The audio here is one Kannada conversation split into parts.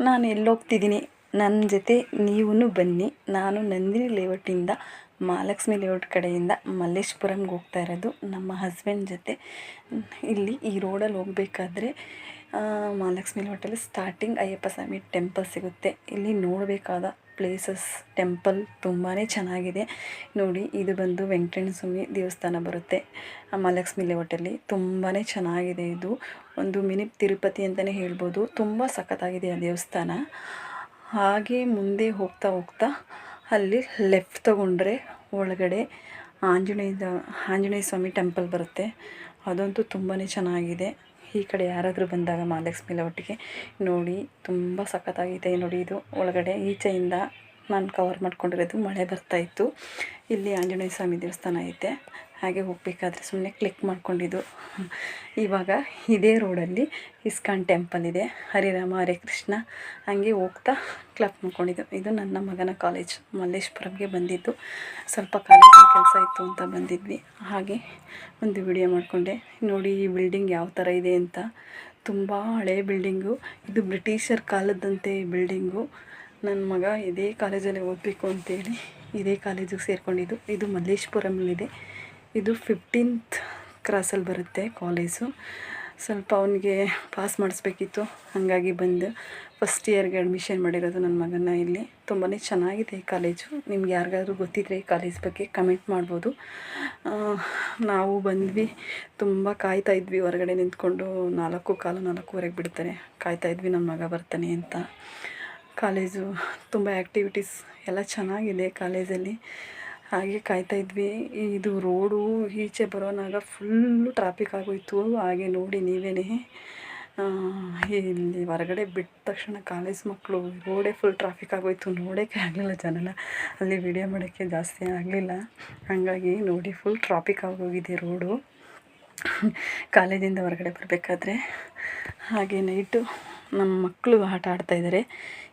ನಾನು ಎಲ್ಲೋಗ್ತಿದ್ದೀನಿ ನನ್ನ ಜೊತೆ ನೀವೂ ಬನ್ನಿ. ನಾನು ನಂದಿನಿ ಲೇಔಟಿಂದ ಮಹಾಲಕ್ಷ್ಮಿ ಲೇಔಟ್ ಕಡೆಯಿಂದ ಮಲ್ಲೇಶ್ಪುರಂಗೆ ಹೋಗ್ತಾ ಇರೋದು. ನಮ್ಮ ಹಸ್ಬೆಂಡ್ ಜೊತೆ. ಇಲ್ಲಿ ಈ ರೋಡಲ್ಲಿ ಹೋಗಬೇಕಾದ್ರೆ ಮಹಾಲಕ್ಷ್ಮಿ ಲೇಔಟಲ್ಲಿ ಸ್ಟಾರ್ಟಿಂಗ್ ಅಯ್ಯಪ್ಪ ಸ್ವಾಮಿ ಟೆಂಪಲ್ ಸಿಗುತ್ತೆ. ಇಲ್ಲಿ ನೋಡಬೇಕಾದ ಪ್ಲೇಸಸ್ ಟೆಂಪಲ್ ತುಂಬಾ ಚೆನ್ನಾಗಿದೆ. ನೋಡಿ, ಇದು ಬಂದು ವೆಂಕಟೇಣ ಸ್ವಾಮಿ ದೇವಸ್ಥಾನ ಬರುತ್ತೆ. ಮಹಾಲಕ್ಷ್ಮಿ ಲೇಔಟಲ್ಲಿ ತುಂಬಾ ಚೆನ್ನಾಗಿದೆ ಇದು. ಒಂದು ಮಿನಿ ತಿರುಪತಿ ಅಂತಲೇ ಹೇಳ್ಬೋದು. ತುಂಬ ಸಖತ್ತಾಗಿದೆ ಆ ದೇವಸ್ಥಾನ. ಹಾಗೆ ಮುಂದೆ ಹೋಗ್ತಾ ಹೋಗ್ತಾ ಅಲ್ಲಿ ಲೆಫ್ಟ್ ತಗೊಂಡ್ರೆ ಒಳಗಡೆ ಆಂಜನೇಯದ, ಆಂಜನೇಯ ಸ್ವಾಮಿ ಟೆಂಪಲ್ ಬರುತ್ತೆ. ಅದಂತೂ ತುಂಬಾ ಚೆನ್ನಾಗಿದೆ. ಈ ಕಡೆ ಯಾರಾದರೂ ಬಂದಾಗ ಮಹಾಲಕ್ಷ್ಮಿ ಲವಟ್ಟಿಗೆ ನೋಡಿ, ತುಂಬ ಸಖತ್ತಾಗಿದೆ ನೋಡಿ ಇದು. ಒಳಗಡೆ ಈಚೆಯಿಂದ ನಾನು ಕವರ್ ಮಾಡ್ಕೊಂಡಿರೋದು ಮಳೆ ಬರ್ತಾಯಿತ್ತು ಇಲ್ಲಿ ಆಂಜನೇಯ ಸ್ವಾಮಿ ದೇವಸ್ಥಾನ ಐತೆ. ಹಾಗೆ ಹೋಗಬೇಕಾದ್ರೆ ಸುಮ್ಮನೆ ಕ್ಲಿಕ್ ಮಾಡ್ಕೊಂಡಿದ್ದು. ಇವಾಗ ಇದೇ ರೋಡಲ್ಲಿ ಇಸ್ಕಾನ್ ಟೆಂಪಲ್ ಇದೆ. ಹರಿರಾಮ, ಹರೇ ಕೃಷ್ಣ ಹಾಗೆ ಹೋಗ್ತಾ ಕ್ಲಕ್ ಮಾಡ್ಕೊಂಡಿದ್ದು. ಇದು ನನ್ನ ಮಗನ ಕಾಲೇಜ್ ಮಲ್ಲೇಶ್ಪುರಂಗೆ ಬಂದಿದ್ದು. ಸ್ವಲ್ಪ ಕಾಲೇಜಿನ ಕೆಲಸ ಇತ್ತು ಅಂತ ಬಂದಿದ್ವಿ. ಹಾಗೆ ಒಂದು ವಿಡಿಯೋ ಮಾಡಿಕೊಂಡೆ. ನೋಡಿ ಈ ಬಿಲ್ಡಿಂಗ್ ಯಾವ ಥರ ಇದೆ ಅಂತ. ತುಂಬ ಹಳೆ ಬಿಲ್ಡಿಂಗು ಇದು ಬ್ರಿಟಿಷರ್ ಕಾಲದಂತೆ ಬಿಲ್ಡಿಂಗು ನನ್ನ ಮಗ ಇದೇ ಕಾಲೇಜಲ್ಲಿ ಓದಬೇಕು ಅಂತೇಳಿ ಇದೇ ಕಾಲೇಜಿಗೆ ಸೇರಿಕೊಂಡಿದ್ದು. ಇದು ಮಲ್ಲೇಶ್ಪುರಮಲ್ಲಿದೆ ಇದು ಫಿಫ್ಟೀನ್ತ್ ಕ್ರಾಸಲ್ಲಿ ಬರುತ್ತೆ ಕಾಲೇಜು ಸ್ವಲ್ಪ ಅವನಿಗೆ ಪಾಸ್ ಮಾಡಿಸ್ಬೇಕಿತ್ತು. ಹಾಗಾಗಿ ಬಂದು ಫಸ್ಟ್ ಇಯರ್ಗೆ ಅಡ್ಮಿಷನ್ ಮಾಡಿರೋದು ನನ್ನ ಮಗನ ಇಲ್ಲಿ. ತುಂಬಾ ಚೆನ್ನಾಗಿದೆ ಈ ಕಾಲೇಜು ನಿಮ್ಗೆ ಯಾರಿಗಾದ್ರೂ ಗೊತ್ತಿದ್ರೆ ಈ ಕಾಲೇಜ್ ಬಗ್ಗೆ ಕಮೆಂಟ್ ಮಾಡ್ಬೋದು. ನಾವು ಬಂದ್ವಿ. ತುಂಬ ಕಾಯ್ತಾ ಇದ್ವಿ. ಹೊರಗಡೆ ನಿಂತ್ಕೊಂಡು ನಾಲ್ಕು, ಕಾಲು ನಾಲ್ಕೂವರೆಗೆ ಬಿಡ್ತಾರೆ. ಕಾಯ್ತಾ ಇದ್ವಿ ನನ್ನ ಮಗ ಬರ್ತಾನೆ ಅಂತ. ಕಾಲೇಜು ತುಂಬ ಆ್ಯಕ್ಟಿವಿಟೀಸ್ ಎಲ್ಲ ಚೆನ್ನಾಗಿದೆ ಕಾಲೇಜಲ್ಲಿ ಹಾಗೆ ಕಾಯ್ತಾ ಇದ್ವಿ. ಇದು ರೋಡು ಈಚೆ ಬರೋನಾಗ ಫುಲ್ಲು ಟ್ರಾಫಿಕ್ ಆಗೋಯಿತು. ಹಾಗೆ ನೋಡಿ ನೀವೇ ಇಲ್ಲಿ ಹೊರಗಡೆ ಬಿಟ್ಟ ತಕ್ಷಣ ಕಾಲೇಜ್ ಮಕ್ಕಳು ರೋಡೇ ಫುಲ್ ಟ್ರಾಫಿಕ್ ಆಗೋಯಿತು. ನೋಡೋಕ್ಕೆ ಆಗಲಿಲ್ಲ ಜನನ. ಅಲ್ಲಿ ವಿಡಿಯೋ ಮಾಡೋಕ್ಕೆ ಜಾಸ್ತಿ ಆಗಲಿಲ್ಲ. ಹಾಗಾಗಿ ನೋಡಿ ಫುಲ್ ಟ್ರಾಫಿಕ್ ಆಗೋಗಿದೆ ರೋಡು. ಕಾಲೇಜಿಂದ ಹೊರಗಡೆ ಬರಬೇಕಾದ್ರೆ. ಹಾಗೆ ನೈಟು ನಮ್ಮ ಮಕ್ಕಳು ಆಟ ಆಡ್ತಾಯಿದ್ದಾರೆ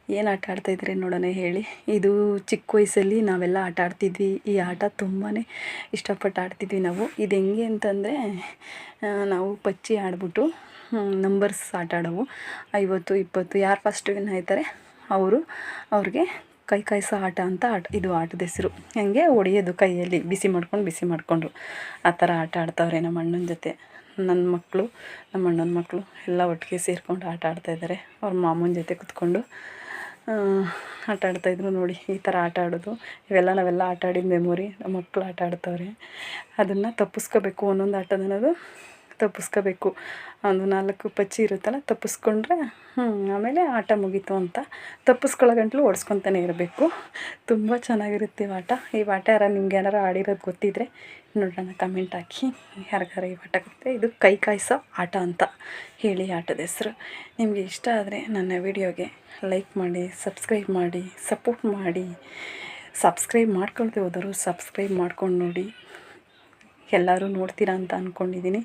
ಏನು ಆಟ ಆಡ್ತಾಯಿದ್ದಾರೆ ನೋಡೋಣ ಹೇಳಿ. ಇದು ಚಿಕ್ಕ ವಯಸ್ಸಲ್ಲಿ ನಾವೆಲ್ಲ ಆಟ ಆಡ್ತಿದ್ವಿ. ಈ ಆಟ ತುಂಬಾ ಇಷ್ಟಪಟ್ಟು ಆಡ್ತಿದ್ವಿ ನಾವು. ಇದು ಹೆಂಗೆ ಅಂತಂದರೆ ನಾವು ಪಚ್ಚಿ ಆಡ್ಬಿಟ್ಟು ನಂಬರ್ಸ್ ಆಟ ಆಡೋವು. ಐವತ್ತು, ಇಪ್ಪತ್ತು, ಯಾರು ಫಸ್ಟ್ ವಿನ್ ಆಯ್ತಾರೆ, ಅವರು ಅವ್ರಿಗೆ ಕೈ ಕಾಯಿಸೋ ಆಟ ಅಂತ ಆಟ ಇದು ಆಟದ ಹೆಸರು. ಹೆಂಗೆ ಹೊಡಿಯೋದು ಕೈಯಲ್ಲಿ. ಬಿಸಿ ಮಾಡ್ಕೊಂಡು ಬಿಸಿ ಮಾಡಿಕೊಂಡು ಆ ಥರ ಆಟ ಆಡ್ತಾವ್ರೆ ನಮ್ಮ ಅಣ್ಣನ ಜೊತೆ. ನನ್ನ ಮಕ್ಕಳು, ನಮ್ಮ ಅಣ್ಣನ ಮಕ್ಕಳು ಎಲ್ಲ ಒಟ್ಟಿಗೆ ಸೇರಿಕೊಂಡು ಆಟ ಆಡ್ತಾಯಿದ್ದಾರೆ ಅವ್ರ ಮಾಮನ ಜೊತೆ ಕೂತ್ಕೊಂಡು ಆಟ ಆಡ್ತಾಯಿದ್ರು ನೋಡಿ. ಈ ಥರ ಆಟ ಆಡೋದು. ಇವೆಲ್ಲ ನಾವೆಲ್ಲ ಆಟ ಆಡಿದ ಮೆಮೊರಿ ನಮ್ಮ ಮಕ್ಕಳು ಆಟ ಆಡ್ತಾವ್ರೆ. ಅದನ್ನು ತಪ್ಪಿಸ್ಕೋಬೇಕು ಒಂದೊಂದು ಆಟದನ್ನೋದು ತಪ್ಪಿಸ್ಕೋಬೇಕು. ಒಂದು ನಾಲ್ಕು ಪಚ್ಚಿ ಇರುತ್ತಲ್ಲ, ತಪ್ಪಿಸ್ಕೊಂಡ್ರೆ ಆಮೇಲೆ ಆಟ ಮುಗೀತು ಅಂತ ತಪ್ಪಿಸ್ಕೊಳ್ಳೋ ಗಂಟ್ಲು ಓಡಿಸ್ಕೊತಾನೆ ಇರಬೇಕು. ತುಂಬ ಚೆನ್ನಾಗಿರುತ್ತೆ ಈ ಆಟ. ಈ ಆಟ ಯಾರು, ನಿಮ್ಗೆ ಏನಾರು ಆಡಿರೋದು ಗೊತ್ತಿದ್ದರೆ ನೋಡೋಣ, ಕಮೆಂಟ್ ಹಾಕಿ. ಯಾರಿಗಾರ ಈ ಆಟ ಗೊತ್ತೆ, ಇದು ಕೈ ಕಾಯಿಸೋ ಆಟ ಅಂತ ಹೇಳಿ ಆಟದ ಹೆಸರು. ನಿಮಗೆ ಇಷ್ಟ ಆದರೆ ನನ್ನ ವಿಡಿಯೋಗೆ ಲೈಕ್ ಮಾಡಿ, ಸಬ್ಸ್ಕ್ರೈಬ್ ಮಾಡಿ, ಸಪೋರ್ಟ್ ಮಾಡಿ. ಸಬ್ಸ್ಕ್ರೈಬ್ ಮಾಡ್ಕೊಳ್ದೆ ಹೋದರು ಸಬ್ಸ್ಕ್ರೈಬ್ ಮಾಡ್ಕೊಂಡು ನೋಡಿ. ಎಲ್ಲರೂ ನೋಡ್ತೀರಾ ಅಂತ ಅಂದ್ಕೊಂಡಿದ್ದೀನಿ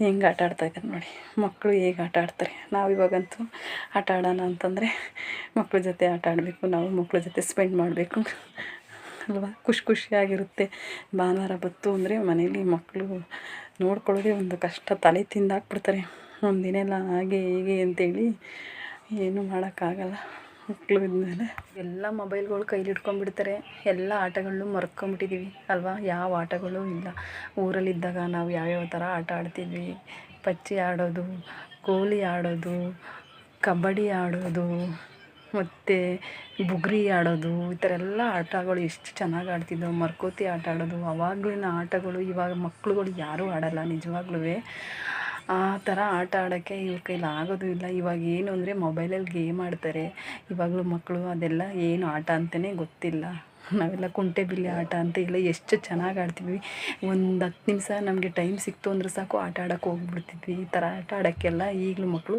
ಹೆಂಗೆ ಆಟ ಆಡ್ತಾಯಿದ್ದಾರೆ ನೋಡಿ. ಮಕ್ಕಳು ಹೇಗೆ ಆಟ ಆಡ್ತಾರೆ. ನಾವು ಇವಾಗಂತೂ ಆಟ ಆಡೋಣ ಅಂತಂದರೆ ಮಕ್ಕಳ ಜೊತೆ ಆಟ ಆಡಬೇಕು, ನಾವು ಮಕ್ಕಳ ಜೊತೆ ಸ್ಪೆಂಡ್ ಮಾಡಬೇಕು. ಅಲ್ವಾ? ಖುಷಿ ಖುಷಿಯಾಗಿರುತ್ತೆ. ಭಾನುವಾರ ಬತ್ತು ಅಂದರೆ ಮನೇಲಿ ಮಕ್ಕಳು ನೋಡ್ಕೊಳ್ಳೋದೇ ಒಂದು ಕಷ್ಟ. ತಲೆ ತಿಂದಾಕ್ಬಿಡ್ತಾರೆ. ಒಂದಿನ ಎಲ್ಲ ಹಾಗೆ ಹೀಗೆ ಅಂತೇಳಿ ಏನೂ ಮಾಡೋಕ್ಕಾಗಲ್ಲ. ಮಕ್ಕಳು ಇದ್ಮೇಲೆ ಎಲ್ಲ ಮೊಬೈಲ್ಗಳು ಕೈಲಿ ಹಿಡ್ಕೊಂಡ್ಬಿಡ್ತಾರೆ ಎಲ್ಲ ಆಟಗಳನ್ನು ಮರ್ಕೊಂಬಿಟ್ಟಿದ್ದೀವಿ ಅಲ್ವಾ? ಯಾವ ಆಟಗಳು ಇಲ್ಲ. ಊರಲ್ಲಿದ್ದಾಗ ನಾವು ಯಾವ್ಯಾವ ಥರ ಆಟ ಆಡ್ತಿದ್ವಿ? ಪಚ್ಚಿ ಆಡೋದು ಗೋಲಿ ಆಡೋದು, ಕಬಡ್ಡಿ ಆಡೋದು, ಮತ್ತು ಬುಗುರಿ ಆಡೋದು, ಈ ಥರ ಎಲ್ಲ ಆಟಗಳು ಎಷ್ಟು ಚೆನ್ನಾಗಿ ಆಡ್ತಿದ್ದವು ಮರ್ಕೋತಿ ಆಟ ಆಡೋದು, ಅವಾಗಲಿನ ಆಟಗಳು ಇವಾಗ ಮಕ್ಳುಗಳು ಯಾರೂ ಆಡೋಲ್ಲ ನಿಜವಾಗ್ಲೂ ಆ ಥರ ಆಟ ಆಡೋಕ್ಕೆ ಇವ್ರ ಕೈಲಿ ಆಗೋದು ಇಲ್ಲ. ಇವಾಗ ಏನು ಅಂದರೆ ಮೊಬೈಲಲ್ಲಿ ಗೇಮ್ ಆಡ್ತಾರೆ. ಇವಾಗಲೂ ಮಕ್ಕಳು ಅದೆಲ್ಲ ಏನು ಆಟ ಅಂತಲೇ ಗೊತ್ತಿಲ್ಲ. ನಾವೆಲ್ಲ ಕುಂಟೆಬಿಲ್ಲೆ ಆಟ ಅಂತ ಇಲ್ಲ ಎಷ್ಟು ಚೆನ್ನಾಗಿ ಆಡ್ತಿದ್ವಿ. ಒಂದು ಹತ್ತು ನಿಮಿಷ ನಮಗೆ ಟೈಮ್ ಸಿಕ್ತು ಅಂದ್ರೆ ಸಾಕು, ಆಟ ಆಡೋಕೆ ಹೋಗ್ಬಿಡ್ತಿದ್ವಿ. ಈ ಥರ ಆಟ ಆಡೋಕ್ಕೆಲ್ಲ ಈಗಲೂ ಮಕ್ಕಳು